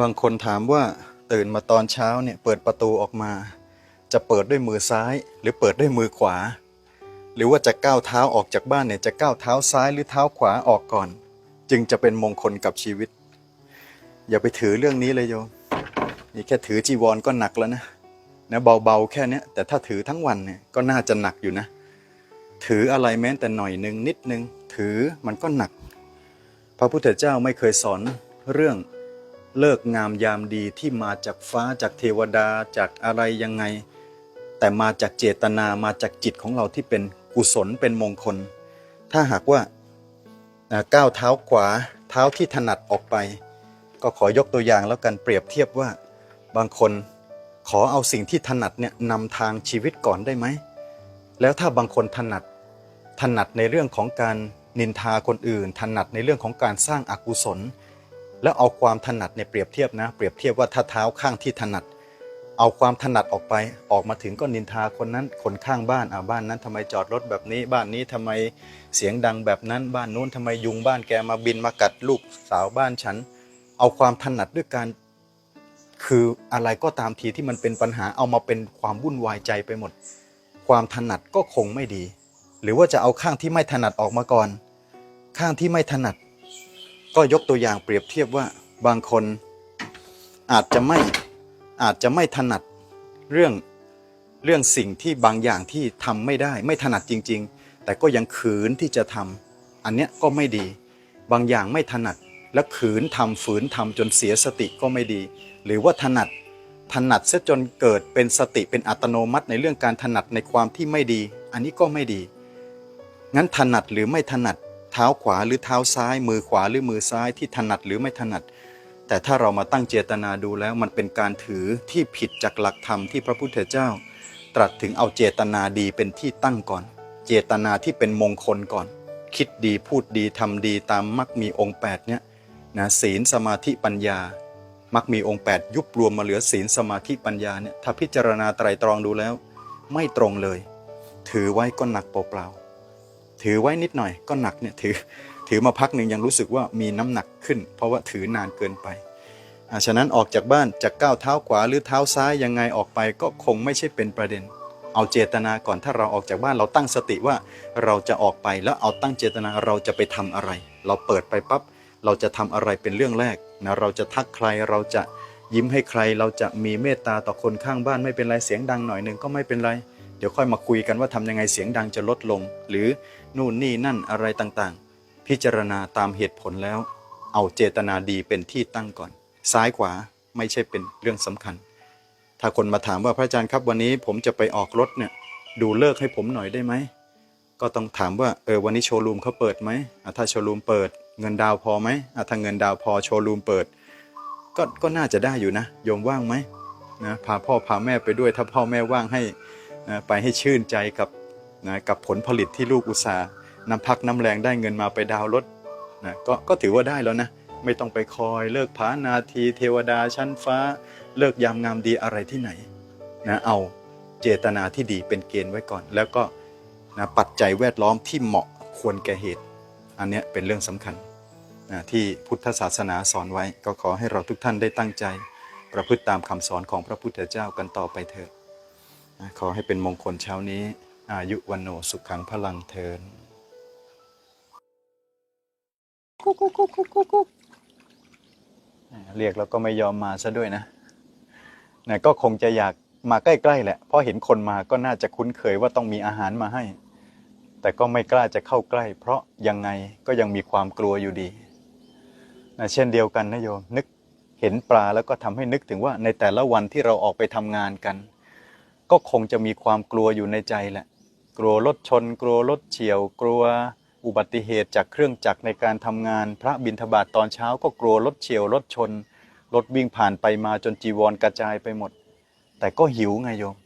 บางคนถามว่าตื่นมาตอนเช้าเนี่ยเปิดประตูออกมา จะเปิดด้วยมือซ้าย หรือเปิดด้วยมือขวา หรือว่าจะก้าวเท้าออกจากบ้านเนี่ยจะก้าวเท้าซ้ายหรือเท้าขวาออกก่อน จึงจะเป็นมงคลกับชีวิต อย่าไปถือเรื่องนี้เลยโยมนี่แค่ถือจีวรก็หนักแล้วนะนะเบาๆแค่เนี้ยแต่ถ้าถือทั้งวันเนี่ยก็น่าจะหนักอยู่นะ ถืออะไรแม้แต่หน่อยหนึ่งนิดนึง ถือมันก็หนัก พระพุทธเจ้าไม่เคยสอนเรื่อง เลิกงามยามดีที่มาจากฟ้าจากเทวดาจากอะไรยังไง แต่มาจากเจตนามาจากจิตของเราที่เป็นกุศลเป็นมงคล ถ้าหากว่าก้าวเท้าขวาเท้าที่ถนัดออกไป ก็ขอยกตัวอย่างแล้วกันเปรียบเทียบว่า บางคนขอเอาสิ่งที่ถนัดเนี่ยนำทางชีวิตก่อนได้ไหม แล้วถ้าบางคนถนัดถนัดในเรื่องของการนินทาคนอื่น ถนัดในเรื่องของการสร้างอากุศล แล้วเอาความถนัดเนี่ยเปรียบเทียบนะ เปรียบเทียบว่าถ้าเท้าข้างที่ถนัด เอาความถนัดออกไปออกมาถึงก็นินทาคนนั้นคนข้างบ้านอ่าบ้านนั้นทำไมจอดรถแบบนี้ บ้านนี้ทำไมเสียงดังแบบนั้น บ้านนู้นทำไมยุงบ้านแกมาบินมากัดลูกสาวบ้านฉัน เอาความถนัดด้วยการคืออะไรก็ตามทีที่มันเป็นปัญหาเอามาเป็นความวุ่นวายใจไปหมด ความถนัดก็คงไม่ดี หรือว่าจะเอาข้างที่ไม่ถนัดออกมาก่อน ข้างที่ไม่ถนัด ก็ยกตัวอย่างเปรียบเทียบว่าบางคนอาจจะไม่อาจจะไม่ถนัดเรื่องเรื่องสิ่งที่บางอย่างที่ทำไม่ได้ ไม่ถนัดจริง ๆ แต่ก็ยังขืนที่จะทำอันเนี้ยก็ไม่ดี บางอย่างไม่ถนัดและขืนทำฝืนทำจนเสียสติก็ไม่ดี หรือว่าถนัดถนัดเสียจนเกิดเป็นสติเป็นอัตโนมัติในเรื่องการถนัดในความที่ไม่ดี อันนี้ก็ไม่ดี งั้นถนัดหรือไม่ถนัด เท้าขวาหรือเท้าซ้าย มือขวาหรือมือซ้ายที่ถนัดหรือไม่ถนัด แต่ถ้าเรามาตั้งเจตนาดูแล้วมันเป็นการถือที่ผิดจากหลักธรรมที่พระพุทธเจ้า ตรัสถึงเอาเจตนาดีเป็นที่ตั้งก่อน เจตนาที่เป็นมงคลก่อน คิดดีพูดดีทำดีตามมักมีองค์8เนี่ยนะศีลสมาธิปัญญา มักมีองค์ 8 ยุบรวมมาเหลือศีลสมาธิปัญญาเนี่ยถ้าพิจารณาไตรตรองดูแล้ว ไม่ตรงเลย ถือไว้ก็หนักเปล่าๆ ถือไว้นิดหน่อยก็หนักเนี่ยถือถือมาพักหนึ่งยังรู้สึกว่ามีน้ำหนักขึ้น เพราะว่าถือนานเกินไปอาฉะนั้นออกจากบ้านจะกก้าวเท้าขวาหรือเท้าซ้ายยังไงออกไปก็คงไม่ใช่เป็นประเด็น เอาเจตนาก่อนถ้าเราออกจากบ้านเราตั้งสติว่าเราจะออกไปแล้วเอาตั้งเจตนาเราจะไปทำอะไร เราเปิดไปปั๊บเราจะทำอะไรเป็นเรื่องแรกนะเราจะทักใครเราจะยิ้มให้ใคร เราจะมีเมตตาต่อคนข้างบ้านไม่เป็นไรเสียงดังหน่อยหนึ่งก็ไม่เป็นไร เดี๋ยวค่อยมาคุยกันว่าทำยังไงเสียงดังจะลดลง หรือนู่นนี่นั่นอะไรต่างๆ พิจารณาตามเหตุผลแล้ว เอาเจตนาดีเป็นที่ตั้งก่อน ซ้ายขวาไม่ใช่เป็นเรื่องสำคัญ ถ้าคนมาถามว่าพระอาจารย์ครับวันนี้ผมจะไปออกรถเนี่ยดูเลิกให้ผมหน่อยได้ไหมก็ต้องถามว่าเออวันนี้โชว์รูมเขาเปิดไหมถ้าโชว์รูมเปิด เงินดาวพอไหมถ้าเงินดาวพอโชว์รูมเปิด ก็ก็น่าจะได้อยู่นะ โยมว่างไหมนะพาพ่อพาแม่ไปด้วยถ้าพ่อแม่ว่างให้ นะไปให้ชื่นใจกับนะกับผลผลิตที่ลูกอุตสาห์นำพักน้ำแรงได้เงินมาไปดาวรถนะก็ก็ถือว่าได้แล้วนะ ไม่ต้องไปคอยเลิกผานาทีเทวดาชั้นฟ้า เลิกยามงามดีอะไรที่ไหนนะเอาเจตนาที่ดีเป็นเกณฑ์ไว้ก่อน แล้วก็นะปัจจัยแวดล้อมที่เหมาะควรแก่เหตุ อันเนี้ยเป็นเรื่องสำคัญนะที่พุทธศาสนาสอนไว้ ก็ขอให้เราทุกท่านได้ตั้งใจ ประพฤติตามคำสอนของพระพุทธเจ้ากันต่อไปเถิดนะ ขอให้เป็นมงคลเช้านี้ อายุวันโนสุขขังพลังเทินกุ๊กกุ๊กกุ๊กกุ๊กกุ๊กกุ๊กอ่าเรียกแล้วก็ไม่ยอมมาซะด้วยนะนะก็คงจะอยากมาใกล้ๆแหละเพราะเห็นคนมาก็น่าจะคุ้นเคยว่าต้องมีอาหารมาให้ แต่ก็ไม่กล้าจะเข้าใกล้ เพราะยังไงก็ยังมีความกลัวอยู่ดีนะเช่นเดียวกันนะโยมนึกเห็นปลาแล้วก็ทำให้นึกถึงว่าในแต่ละวันที่เราออกไปทำงานกัน ก็คงจะมีความกลัวอยู่ในใจแหละ กลัวรถชน กลัวรถเฉียว กลัวอุบัติเหตุจากเครื่องจักรในการทำงาน พระบิณฑบาตตอนเช้าก็กลัวรถเฉียวรถชน รถวิ่งผ่านไปมาจนจีวรกระจายไปหมด แต่ก็หิวไงโยม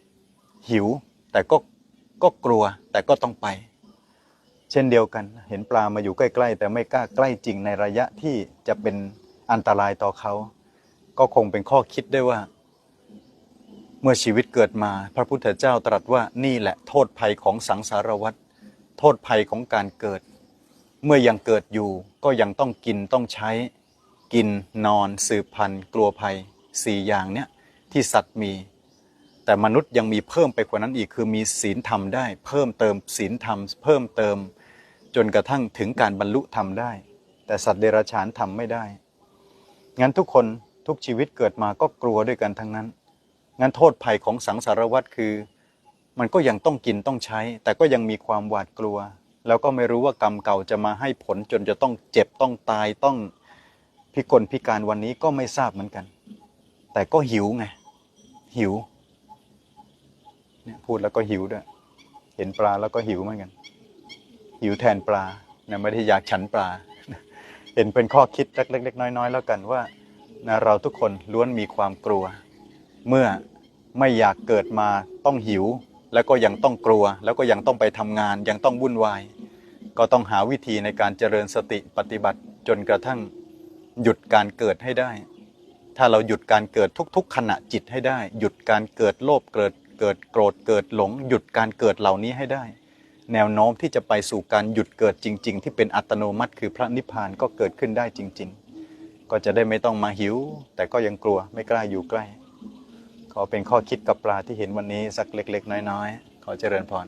หิว แต่ก็ก็กลัวแต่ก็ต้องไป เช่นเดียวกัน เห็นปลามาอยู่ใกล้ ๆ แต่ไม่กล้าใกล้จริงในระยะที่จะเป็นอันตรายต่อเขา ก็คงเป็นข้อคิดได้ว่า เมื่อชีวิตเกิดมาพระพุทธเจ้าตรัสว่านี่แหละโทษภัยของสังสารวัฏโทษภัยของการเกิด เมื่อยังเกิดอยู่ก็ยังต้องกินต้องใช้ กินนอน สืบพันธุ์กลัวภัยสี่อย่างเนี้ยที่สัตว์มี แต่มนุษย์ยังมีเพิ่มไปกว่านั้นอีกคือมีศีลธรรมได้ เพิ่มเติมศีลธรรม เพิ่มเติม จนกระทั่งถึงการบรรลุธรรมได้ แต่สัตว์เดรัจฉานทำไม่ได้งั้นทุกคนทุกชีวิตเกิดมาก็กลัวด้วยกันทั้งนั้น งั้นโทษภัยของสังสารวัฏคือ มันก็ยังต้องกินต้องใช้ แต่ก็ยังมีความหวาดกลัว แล้วก็ไม่รู้ว่ากรรมเก่าจะมาให้ผลจนจะต้องเจ็บต้องตายต้องพิกลพิการวันนี้ก็ไม่ทราบเหมือนกัน แต่ก็หิวไง หิวเนี่ยพูดแล้วก็หิวด้วย เห็นปลาแล้วก็หิวเหมือนกัน หิวแทนปลานะไม่ได้อยากฉันปลา เห็นเป็นข้อคิดเล็กๆน้อยๆ แล้วกันว่านะเราทุกคนล้วนมีความกลัว เมื่อ ไม่อยากเกิดมาต้องหิว แล้วก็ยังต้องกลัว แล้วก็ยังต้องไปทำงาน ยังต้องวุ่นวาย ก็ต้องหาวิธีในการเจริญสติปฏิบัติจนกระทั่ง หยุดการเกิดให้ได้ ถ้าเราหยุดการเกิดทุก ๆ ขณะจิตให้ได้ หยุดการเกิดโลภเกิดเกิดโกรธเกิดหลง หยุดการเกิดเหล่านี้ให้ได้ แนวโน้มที่จะไปสู่การหยุดเกิดจริง ๆ ที่เป็นอัตโนมัติ คือพระนิพพานก็เกิดขึ้นได้จริง ๆ ก็จะได้ไม่ต้องมาหิว แต่ก็ยังกลัวไม่กล้าอยู่ใกล้ ขอเป็นข้อคิดกับปลาที่เห็นวันนี้สักเล็ก ๆ น้อย ๆ ขอเจริญพร